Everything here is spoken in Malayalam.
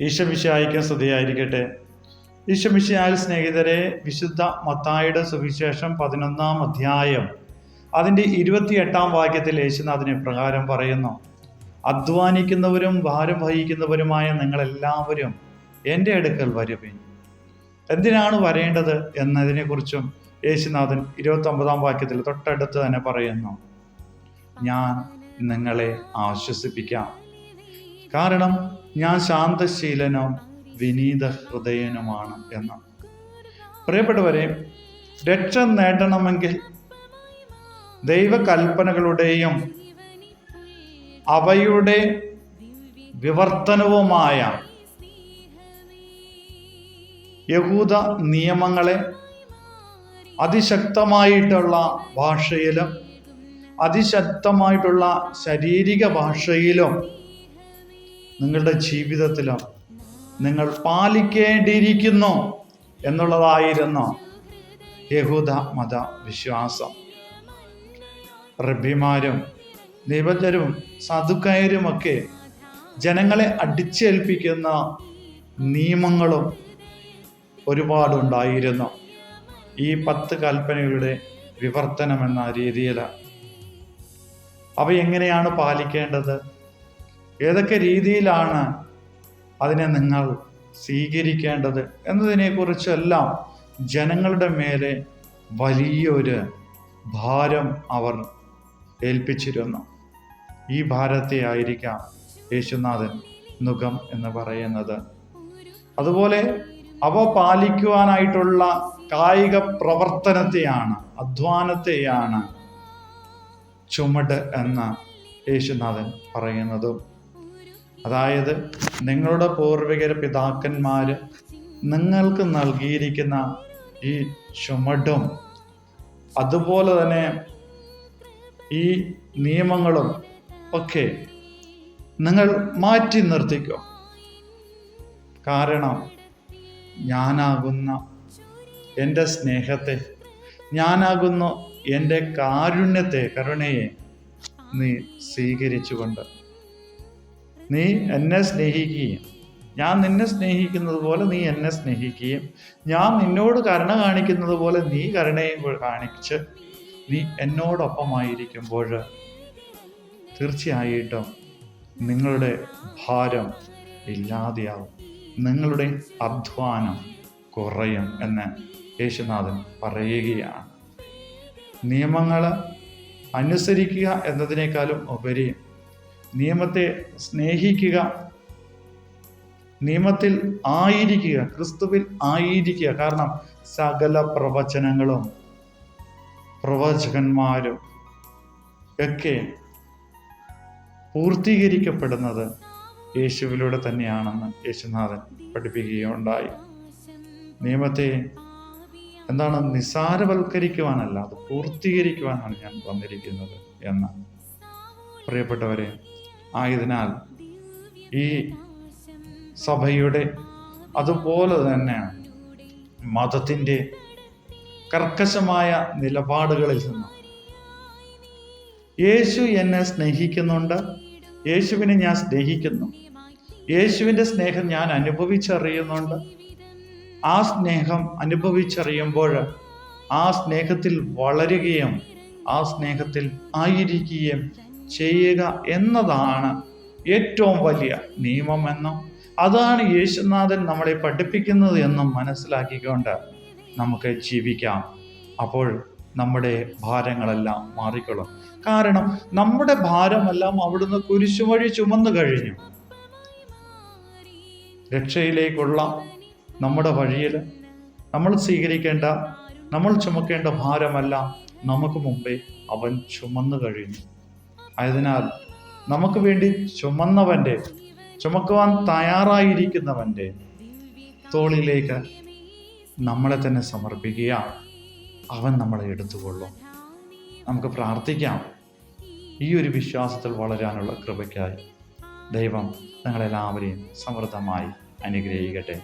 ഈശമിശായിക്കും സ്തുതിയായിരിക്കട്ടെ. ഈശമിശായ സ്നേഹിതരെ വിശുദ്ധ മത്തായുടെ സുവിശേഷം പതിനൊന്നാം അധ്യായം അതിന്റെ ഇരുപത്തിയെട്ടാം വാക്യത്തിൽ യേശുനാഥിനെ പ്രകാരം പറയുന്നു. അധ്വാനിക്കുന്നവരും ഭാരം വഹിക്കുന്നവരുമായ നിങ്ങളെല്ലാവരും എന്റെ അടുക്കൽ വരുവിൻ. എന്തിനാണ് വരേണ്ടത് എന്നതിനെക്കുറിച്ചും യേശുനാഥൻ ഇരുപത്തൊമ്പതാം വാക്യത്തിൽ തൊട്ടടുത്ത് തന്നെ പറയുന്നു. ഞാൻ നിങ്ങളെ ആശ്വസിപ്പിക്കാം. കാരണം ഞാൻ ശാന്തശീലനും വിനീത ഹൃദയനുമാണ് എന്ന്. പ്രിയപ്പെട്ടവരെ രക്ഷ നേടണമെങ്കിൽ ദൈവകൽപ്പനകളുടെയും അവയുടെ വിവർത്തനവുമായ യഹൂദ നിയമങ്ങളെ അതിശക്തമായിട്ടുള്ള ഭാഷയിലും അതിശക്തമായിട്ടുള്ള ശാരീരിക ഭാഷയിലും നിങ്ങളുടെ ജീവിതത്തിലും നിങ്ങൾ പാലിക്കേണ്ടിയിരിക്കുന്നു എന്നുള്ളതായിരുന്നു യഹൂദ മത വിശ്വാസം. റബ്ബിമാരും ദൈവജ്ഞരും സാധുക്കാരുമൊക്കെ ജനങ്ങളെ അടിച്ചേൽപ്പിക്കുന്ന നിയമങ്ങളും ഒരുപാടുണ്ടായിരുന്നു. ഈ പത്ത് കൽപ്പനകളുടെ വിവർത്തനം എന്ന രീതിയിൽ അവ എങ്ങനെയാണ് പാലിക്കേണ്ടത്? ഏതൊക്കെ രീതിയിലാണ് അതിനെ നിങ്ങൾ സ്വീകരിക്കേണ്ടത് എന്നതിനെക്കുറിച്ചെല്ലാം ജനങ്ങളുടെ മേലെ വലിയൊരു ഭാരം അവർ ഏൽപ്പിച്ചിരുന്നു. ഈ ഭാരത്തെ ആയിരിക്കാം യേശുനാഥൻ നുഖം എന്ന് പറയുന്നത്. അതുപോലെ അവ പാലിക്കുവാനായിട്ടുള്ള കായിക പ്രവർത്തനത്തെയാണ് അധ്വാനത്തെയാണ് ചുമട് എന്ന് യേശുനാഥൻ പറയുന്നതും. അതായത് നിങ്ങളുടെ പൂർവികര പിതാക്കന്മാർ നിങ്ങൾക്ക് നൽകിയിരിക്കുന്ന ഈ ചുമടും അതുപോലെ തന്നെ ഈ നിയമങ്ങളും ഒക്കെ നിങ്ങൾ മാറ്റി നിർത്തിക്കോ. കാരണം ഞാനാകുന്ന എന്റെ സ്നേഹത്തെ ഞാനാകുന്ന എന്റെ കാരുണ്യത്തെ കരുണയെ നീ സ്വീകരിച്ചുകൊണ്ട് നീ എന്നെ സ്നേഹിക്കുകയും ഞാൻ നിന്നെ സ്നേഹിക്കുന്നത് പോലെ നീ എന്നെ സ്നേഹിക്കുകയും ഞാൻ നിന്നോട് കരുണ കാണിക്കുന്നത് പോലെ നീ കരുണയും കാണിച്ച് നീ എന്നോടൊപ്പമായിരിക്കുമ്പോൾ തീർച്ചയായിട്ടും നിങ്ങളുടെ ഭാരം ഇല്ലാതെയാവും. നിങ്ങളുടെ അധ്വാനം കുറയും എന്ന് യേശുനാഥൻ പറയുകയാണ്. നിയമങ്ങൾ അനുസരിക്കുക എന്നതിനേക്കാളും ഉപരി നിയമത്തെ സ്നേഹിക്കുക നിയമത്തിൽ ആയിരിക്കുക ക്രിസ്തുവിൽ ആയിരിക്കുക. കാരണം സകല പ്രവചനങ്ങളും പ്രവചകന്മാരും ഒക്കെ പൂർത്തീകരിക്കപ്പെടുന്നത് യേശുവിലൂടെ തന്നെയാണെന്ന് യേശുനാഥൻ പഠിപ്പിക്കുകയുണ്ടായി. നിയമത്തെ എന്താണ്? നിസാരവൽക്കരിക്കുവാനല്ല അത് പൂർത്തീകരിക്കുവാനാണ് ഞാൻ വന്നിരിക്കുന്നത് എന്ന്. പ്രിയപ്പെട്ടവരെ ആയതിനാൽ ഈ സഭയുടെ അതുപോലെ തന്നെയാണ് മതത്തിന്റെ കർക്കശമായ നിലപാടുകളിൽ നിന്ന് യേശു എന്നെ സ്നേഹിക്കുന്നുണ്ട്. യേശുവിനെ ഞാൻ സ്നേഹിക്കുന്നു. യേശുവിന്റെ സ്നേഹം ഞാൻ അനുഭവിച്ചറിയുന്നുണ്ട്. ആ സ്നേഹം അനുഭവിച്ചറിയുമ്പോൾ ആ സ്നേഹത്തിൽ വളരുകയും ആ സ്നേഹത്തിൽ ആയിരിക്കുകയും ചെയ്യുക എന്നതാണ് ഏറ്റവും വലിയ നിയമമെന്നും അതാണ് യേശുനാഥൻ നമ്മളെ പഠിപ്പിക്കുന്നത് എന്നും മനസ്സിലാക്കിക്കൊണ്ട് നമുക്ക് ജീവിക്കാം. അപ്പോൾ നമ്മുടെ ഭാരങ്ങളെല്ലാം മാറിക്കൊള്ളും. കാരണം നമ്മുടെ ഭാരമെല്ലാം അവിടുന്ന് കുരിശുവഴി ചുമന്നു കഴിഞ്ഞു. രക്ഷയിലേക്കുള്ള നമ്മുടെ വഴിയിൽ നമ്മൾ സ്വീകരിക്കേണ്ട നമ്മൾ ചുമക്കേണ്ട ഭാരമെല്ലാം നമുക്ക് മുമ്പേ അവൻ ചുമന്നു കഴിഞ്ഞു. ആയതിനാൽ നമുക്ക് വേണ്ടി ചുമന്നവന്റെ ചുമക്കുവാൻ തയ്യാറായിരിക്കുന്നവന്റെ തോളിലേക്ക് നമ്മളെ തന്നെ സമർപ്പിക്കുക അവൻ നമ്മളെ എടുത്തുകൊള്ളും. നമുക്ക് പ്രാർത്ഥിക്കാം. ഈ ഒരു വിശ്വാസത്തിൽ വളരാനുള്ള കൃപയ്ക്കായി ദൈവം നിങ്ങളെല്ലാവരെയും സമൃദ്ധമായി അനുഗ്രഹിക്കട്ടെ.